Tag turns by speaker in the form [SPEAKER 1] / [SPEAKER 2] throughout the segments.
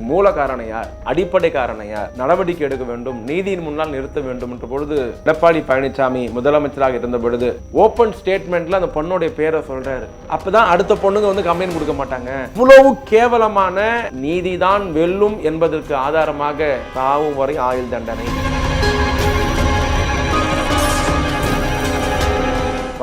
[SPEAKER 1] இதற்கு மூல காரணம் யார் அடிப்படை காரணம் யார் நடவடிக்கை எடுக்க வேண்டும் நீதியின் முன்னால் நிறுத்த வேண்டும் என்ற பொழுது எடப்பாடி பழனிசாமி முதலமைச்சராக இருந்த பொழுது ஓப்பன் ஸ்டேட்மெண்ட்ல அந்த பொண்ணுடைய பேரை சொல்றாரு அப்பதான் அடுத்த பொண்ணுங்க வந்து கம்ப்ளைண்ட் கொடுக்க மாட்டாங்க இவ்வளவு கேவலமான நீதிதான் வெல்லும் என்பதற்கு ஆதாரமாக தாவும் வரை ஆயுள் தண்டனை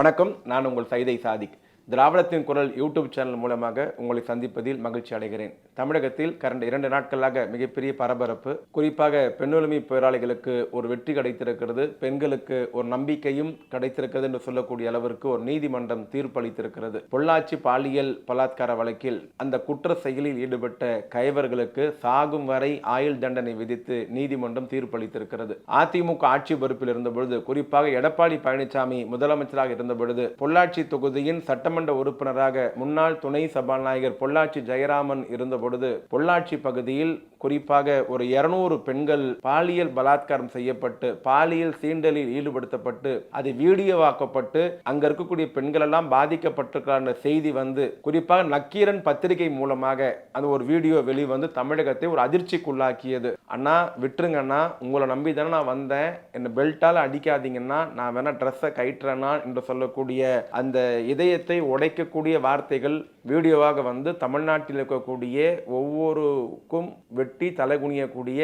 [SPEAKER 1] வணக்கம் நான் உங்கள் சைதை சாதிக் திராவிடத்தின் குரல் யூடியூப் சேனல் மூலமாக உங்களை சந்திப்பதில் மகிழ்ச்சி அடைகிறேன் தமிழகத்தில் கடந்த இரண்டு நாட்களாக மிகப்பெரிய பரபரப்பு குறிப்பாக பெண்ணுரிமை போராளிகளுக்கு ஒரு வெற்றி கிடைத்திருக்கிறது பெண்களுக்கு ஒரு நம்பிக்கையும் கிடைத்திருக்கிறது என்று சொல்லக்கூடிய அளவிற்கு ஒரு நீதிமன்றம் தீர்ப்பளித்திருக்கிறது பொள்ளாச்சி பாலியல் பலாத்கார வழக்கில் அந்த குற்ற செயலில் ஈடுபட்ட கைவர்களுக்கு சாகும் வரை ஆயுள் தண்டனை விதித்து நீதிமன்றம் தீர்ப்பளித்திருக்கிறது அதிமுக ஆட்சி பொறுப்பில் இருந்தபொழுது குறிப்பாக எடப்பாடி பழனிசாமி முதலமைச்சராக இருந்தபொழுது பொள்ளாச்சி தொகுதியின் சட்டம் சட்டமன்ற உறுப்பினராக முன்னாள் துணை சபாநாயகர் பொள்ளாச்சி ஜெயராமன் இருந்தபொழுது பொள்ளாச்சி பகுதியில் குறிப்பாக ஒரு இருநூறு பெண்கள் பாலியல் பலாத்காரம் செய்யப்பட்டு பாலியல் சீண்டலில் ஈடுபடுத்தப்பட்டு அது வீடியோவாக்கப்பட்டு அங்க இருக்கக்கூடிய பெண்கள் எல்லாம் பாதிக்கப்பட்டிருக்கான செய்தி வந்து குறிப்பாக நக்கீரன் பத்திரிகை மூலமாக அது ஒரு வீடியோ வெளிவந்து தமிழகத்தை ஒரு அதிர்ச்சிக்குள்ளாக்கியது அண்ணா விட்டுருங்கண்ணா உங்களை நம்பி தானே நான் வந்தேன் என்னை பெல்ட்டால் அடிக்காதீங்கன்னா நான் வேணா ட்ரெஸ்ஸை கயிற்றுறேன்னா என்று சொல்லக்கூடிய அந்த இதயத்தை உடைக்கக்கூடிய வார்த்தைகள் வீடியோவாக வந்து தமிழ்நாட்டில் இருக்கக்கூடிய ஒவ்வொருக்கும் வெட்டி தலைகுனியக்கூடிய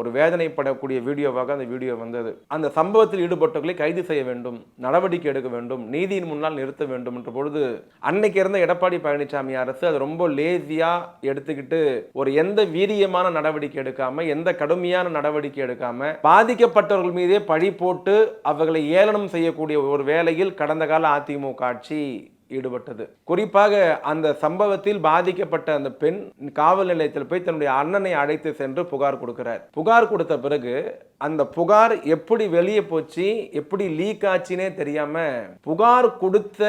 [SPEAKER 1] ஒரு வேதனைப்படக்கூடிய வீடியோவாக அந்த வீடியோ வந்தது அந்த சம்பவத்தில் ஈடுபட்டவர்களை கைது செய்ய வேண்டும் நடவடிக்கை எடுக்க வேண்டும் நீதியின் முன்னால் நிறுத்த வேண்டும் என்ற பொழுது அன்னைக்கு இருந்த எடப்பாடி பழனிசாமி அரசு அது ரொம்ப லேசியாக எடுத்துக்கிட்டு ஒரு எந்த வீரியமான நடவடிக்கை எடுக்காம எந்த கடுமையான நடவடிக்கை எடுக்காம பாதிக்கப்பட்டவர்கள் மீதே பழி போட்டு அவர்களை ஏளனம் செய்யக்கூடிய ஒரு வேலையில் கடந்த கால அதிமுக ஆட்சி ஈடுபட்டது குறிப்பாக அந்த சம்பவத்தில் பாதிக்கப்பட்ட அந்த பெண் காவல் நிலையத்தில் போய் தன்னுடைய அண்ணனை அழைத்து சென்று புகார் கொடுக்கிறார் புகார் கொடுத்த பிறகு அந்த புகார் எப்படி வெளியே போச்சு எப்படி லீக் ஆச்சுன்னே தெரியாம புகார் கொடுத்த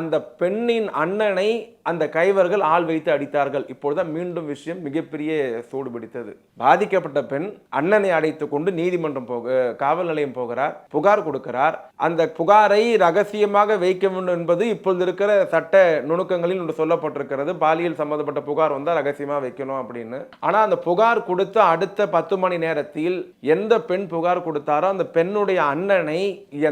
[SPEAKER 1] அந்த பெண்ணின் அண்ணனை அந்த கைவர்கள் ஆள் வைத்து அடித்தார்கள் இப்பொழுது மீண்டும் விஷயம் மிகப்பெரிய சூடு பிடித்தது பாதிக்கப்பட்ட பெண் அண்ணனை அடைத்துக் கொண்டு நீதிமன்றம் போக காவல் நிலையம் போகிறார் புகார் கொடுக்கிறார் அந்த புகாரை ரகசியமாக வைக்க வேண்டும் என்பது இப்பொழுது இருக்கிற சட்ட நுணுக்கங்களில் ஒன்று சொல்லப்பட்டிருக்கிறது பாலியல் சம்பந்தப்பட்ட புகார் வந்தால் ரகசியமாக வைக்கணும் அப்படின்னு ஆனால் அந்த புகார் கொடுத்த அடுத்த பத்து மணி நேரத்தில் எந்த பெண் புகார் கொடுத்தாரோ அந்த பெண்ணுடைய அண்ணனை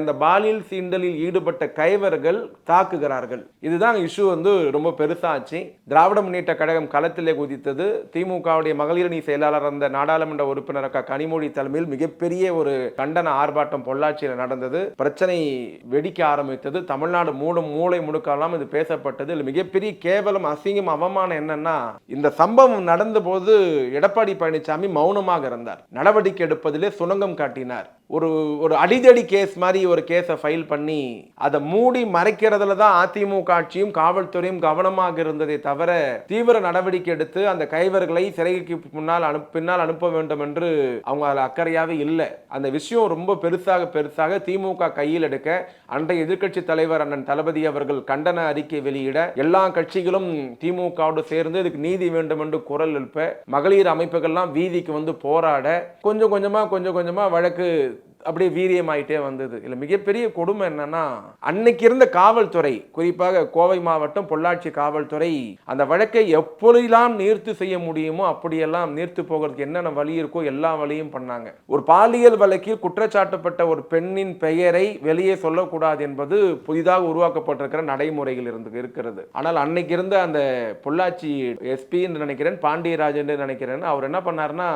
[SPEAKER 1] அந்த பாலியல் சீண்டலில் ஈடுபட்ட கைவர்கள் தாக்குகிறார்கள் இதுதான் இஷ்யூ வந்து ரொம்ப பெருசாச்சு திராவிட முன்னேற்ற கழகம் களத்திலே குதித்தது திமுகவுடைய மகளிரணி செயலாளர் அந்த நாடாளுமன்ற உறுப்பினர் அக்கா கனிமொழி தலைமையில் மிகப்பெரிய ஒரு கண்டன ஆர்ப்பாட்டம் பொள்ளாச்சியில் நடந்தது பிரச்சனை வெடிக்க ஆரம்பித்தது தமிழ்நாடு மூடும் மூளை முடுக்கலாம் இது பேசப்பட்டது இதில் மிகப்பெரிய கேவலம் அசிங்கம் அவமானம் என்னன்னா இந்த சம்பவம் நடந்த போது எடப்பாடி பழனிசாமி மௌனமாக இருந்தார் நடவடிக்கை எடுப்பதிலே சுணங்கம் காட்டினார் ஒரு ஒரு அடிதடி கேஸ் மாதிரி ஒரு கேஸை ஃபைல் பண்ணி அதை மூடி மறைக்கிறதுல தான் அதிமுக ஆட்சியும் காவல்துறையும் கவனமாக இருந்ததே தவிர தீவிர நடவடிக்கை எடுத்து அந்த கைவர்களை சிறைக்கு முன்னால் அனு பின்னால் அனுப்ப வேண்டும் என்று அவங்க அதில் அக்கறையாகவே இல்லை அந்த விஷயம் ரொம்ப பெருசாக பெருசாக திமுக கையில் எடுக்க அன்றைய எதிர்க்கட்சி தலைவர் அண்ணன் தளபதி அவர்கள் கண்டன அறிக்கை வெளியிட எல்லா கட்சிகளும் திமுகவோடு சேர்ந்து இதுக்கு நீதி வேண்டும் என்று குரல் எழுப்ப மகளிர் அமைப்புகள்லாம் வீதிக்கு வந்து போராட கொஞ்சம் கொஞ்சமாக கொஞ்சம் கொஞ்சமாக வழக்கு அப்படியே வீரியமாயிட்டே வந்தது இல்லை மிகப்பெரிய கொடுமை என்னன்னா அன்னைக்கு இருந்த காவல்துறை குறிப்பாக கோவை மாவட்டம் பொள்ளாச்சி காவல்துறை அந்த வழக்கை எப்பொழுதெல்லாம் நீர்த்து செய்ய முடியுமோ அப்படியெல்லாம் நீர்த்து போகிறதுக்கு என்னென்ன வழி இருக்கோ எல்லா வழியும் பண்ணாங்க ஒரு பாலியல் வழக்கில் குற்றச்சாட்டப்பட்ட ஒரு பெண்ணின் பெயரை வெளியே சொல்லக்கூடாது என்பது புதிதாக உருவாக்கப்பட்டிருக்கிற நடைமுறையில் இருந்து இருக்கிறது ஆனால் அன்னைக்கு இருந்த அந்த பொள்ளாச்சி எஸ்பி என்று நினைக்கிறேன் பாண்டியராஜன் நினைக்கிறேன் அவர் என்ன பண்ணார்னா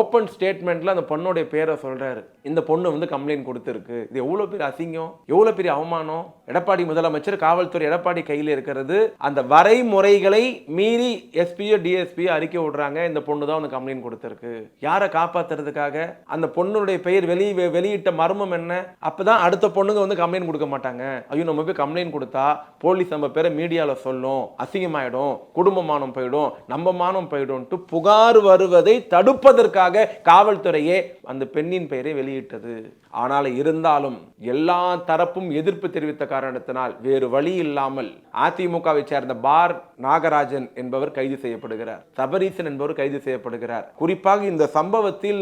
[SPEAKER 1] ஓபன் ஸ்டேட்மெண்ட்ல அந்த பொண்ணுடைய பேரை சொல்றாரு இந்த பொண்ணு ஒன்று வந்து கம்ப்ளைண்ட் கொடுத்துருக்கு இது எவ்வளோ பெரிய அசிங்கம் எவ்வளோ பெரிய அவமானம் எடப்பாடி முதலமைச்சர் காவல்துறை எடப்பாடி கையில் இருக்கிறது அந்த வரைமுறைகளை மீறி எஸ்பியோ டிஎஸ்பியோ அறிக்கை விடுறாங்க இந்த பொண்ணு தான் வந்து கம்ப்ளைண்ட் கொடுத்துருக்கு யாரை காப்பாத்துறதுக்காக அந்த பொண்ணுடைய பெயர் வெளியே வெளியிட்ட மர்மம் என்ன அப்போ தான் அடுத்த பொண்ணுங்க வந்து கம்ப்ளைண்ட் கொடுக்க மாட்டாங்க ஐயோ நம்ம போய் கம்ப்ளைண்ட் கொடுத்தா போலீஸ் நம்ம பேரை மீடியாவில் சொல்லும் அசிங்கமாயிடும் குடும்பமானம் மானம் போயிடும் நம்ம மானம் போயிடும்ட்டு புகார் வருவதை தடுப்பதற்காக காவல்துறையே அந்த பெண்ணின் பெயரை வெளியிட்டது ஆனால் இருந்தாலும் எல்லா தரப்பும் எதிர்ப்பு தெரிவித்த காரணத்தினால் வேறு வழி இல்லாமல் அதிமுகவை சேர்ந்த பார் நாகராஜன் என்பவர் கைது செய்யப்படுகிறார் சபரீசன் என்பவர் கைது செய்யப்படுகிறார் குறிப்பாக இந்த சம்பவத்தில்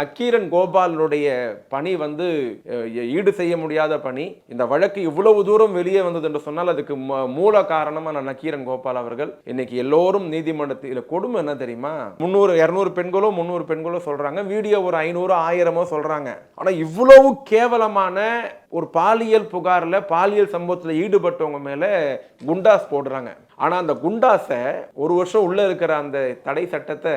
[SPEAKER 1] நக்கீரன் கோபாலனுடைய பணி வந்து ஈடு செய்ய முடியாத பணி இந்த வழக்கு இவ்வளவு தூரம் வெளியே வந்தது என்று சொன்னால் அதுக்கு மூல காரணமான நக்கீரன் கோபால் அவர்கள் இன்னைக்கு எல்லோரும் நீதிமன்றத்தில் கொடுமை என்ன தெரியுமா முன்னூறு இருநூறு பெண்களோ முன்னூறு பெண்களோ சொல்றாங்க வீடியோ ஒரு ஐநூறு ஆயிரமோ சொல்றாங்க ஆனால் ஆனால் இவ்வளவு கேவலமான ஒரு பாலியல் புகாரில் பாலியல் சம்பவத்தில் ஈடுபட்டவங்க மேலே குண்டாஸ் போடுறாங்க ஆனால் அந்த குண்டாஸை ஒரு வருஷம் உள்ளே இருக்கிற அந்த தடை சட்டத்தை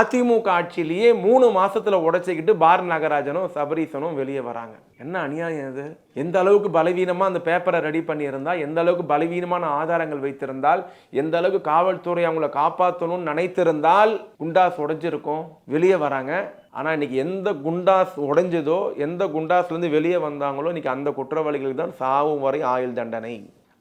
[SPEAKER 1] அதிமுக ஆட்சியிலேயே மூணு மாதத்தில் உடைச்சிக்கிட்டு பார் நாகராஜனும் சபரீசனும் வெளியே வராங்க என்ன அநியாயம் இது எந்த அளவுக்கு பலவீனமாக அந்த பேப்பரை ரெடி பண்ணியிருந்தால் எந்த அளவுக்கு பலவீனமான ஆதாரங்கள் வைத்திருந்தால் எந்த அளவுக்கு காவல்துறை அவங்கள காப்பாற்றணும்னு நினைத்திருந்தால் குண்டாஸ் உடைஞ்சிருக்கும் வெளியே வராங்க ஆனால் இன்னைக்கு எந்த குண்டாஸ் உடைஞ்சதோ எந்த குண்டாஸ்லேருந்து வெளியே வந்தாங்களோ இன்றைக்கி அந்த குற்றவாளிகளுக்கு தான் சாவும் வரை ஆயுள் தண்டனை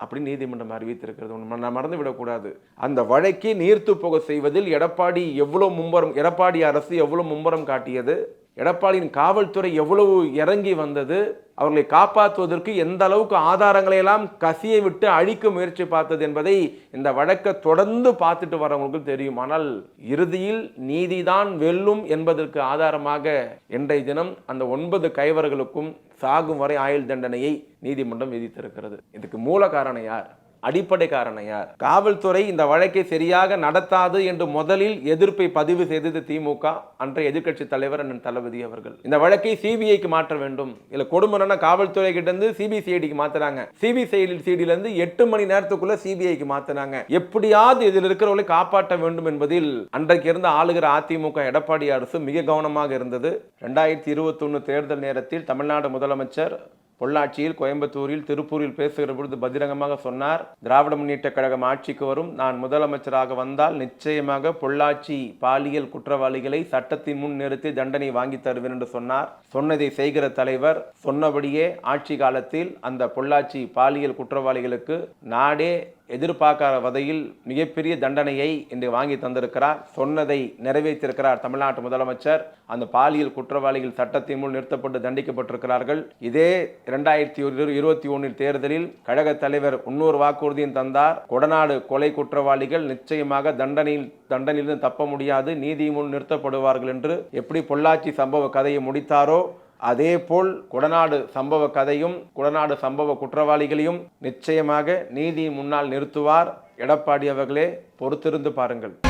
[SPEAKER 1] அப்படின்னு நீதிமன்றம் அறிவித்திருக்கிறது நம்ம மறந்து விடக்கூடாது அந்த வழக்கை நீர்த்து போக செய்வதில் எடப்பாடி எவ்வளோ மும்பரம் எடப்பாடி அரசு எவ்வளோ மும்பரம் காட்டியது எடப்பாடியின் காவல்துறை எவ்வளவு இறங்கி வந்தது அவர்களை காப்பாற்றுவதற்கு எந்த அளவுக்கு ஆதாரங்களையெல்லாம் கசிய விட்டு அழிக்க முயற்சி பார்த்தது என்பதை இந்த வழக்கை தொடர்ந்து பார்த்துட்டு வரவங்களுக்கு தெரியும் ஆனால் இறுதியில் நீதிதான் வெல்லும் என்பதற்கு ஆதாரமாக இன்றைய தினம் அந்த ஒன்பது கைவர்களுக்கும் சாகும் வரை ஆயுள் தண்டனையை நீதிமன்றம் விதித்திருக்கிறது இதுக்கு மூல காரணம் யார் அடிப்படை காரணம் யார் காவல்துறை இந்த வழக்கை சரியாக நடத்தாது என்று முதலில் எதிர்ப்பை பதிவு செய்தது திமுக அன்றைய எதிர்கட்சி தலைவர் அண்ணன் தளபதி அவர்கள் இந்த வழக்கை சிபிஐக்கு மாற்ற வேண்டும் இல்ல கொடுமனா காவல்துறை கிட்ட இருந்து சிபிசிஐடிக்கு மாத்துறாங்க சிபிசிஐடியில இருந்து எட்டு மணி நேரத்துக்குள்ள சிபிஐக்கு மாத்தினாங்க எப்படியாவது இதில் இருக்கிறவர்களை காப்பாற்ற வேண்டும் என்பதில் அன்றைக்கு இருந்த ஆளுகிற அதிமுக எடப்பாடி அரசு மிக கவனமாக இருந்தது ரெண்டாயிரத்தி இருபத்தி தேர்தல் நேரத்தில் தமிழ்நாடு முதலமைச்சர் பொள்ளாச்சியில் கோயம்புத்தூரில் திருப்பூரில் பேசுகிற பொழுது பகிரங்கமாக சொன்னார் திராவிட முன்னேற்ற கழகம் ஆட்சிக்கு வரும் நான் முதலமைச்சராக வந்தால் நிச்சயமாக பொள்ளாச்சி பாலியல் குற்றவாளிகளை சட்டத்தின் முன் நிறுத்தி தண்டனை வாங்கி தருவேன் என்று சொன்னார் சொன்னதை செய்கிற தலைவர் சொன்னபடியே ஆட்சி காலத்தில் அந்த பொள்ளாச்சி பாலியல் குற்றவாளிகளுக்கு நாடே எதிர்பார்க்காத வகையில் மிகப்பெரிய தண்டனையை இன்று வாங்கி தந்திருக்கிறார் சொன்னதை நிறைவேற்றியிருக்கிறார் தமிழ்நாட்டு முதலமைச்சர் அந்த பாலியல் குற்றவாளிகள் சட்டத்தின் முன் நிறுத்தப்பட்டு தண்டிக்கப்பட்டிருக்கிறார்கள் இதே இரண்டாயிரத்தி இருபத்தி ஒன்றில் தேர்தலில் கழக தலைவர் இன்னொரு வாக்குறுதியும் தந்தார் கொடநாடு கொலை குற்றவாளிகள் நிச்சயமாக தண்டனையில் தண்டனையிலிருந்து தப்ப முடியாது நீதி முன் நிறுத்தப்படுவார்கள் என்று எப்படி பொள்ளாச்சி சம்பவ கதையை முடித்தாரோ அதேபோல் குடநாடு சம்பவ கதையும் குடநாடு சம்பவ குற்றவாளிகளையும் நிச்சயமாக நீதி முன்னால் நிறுத்துவார் எடப்பாடி அவர்களே பொறுத்திருந்து பாருங்கள்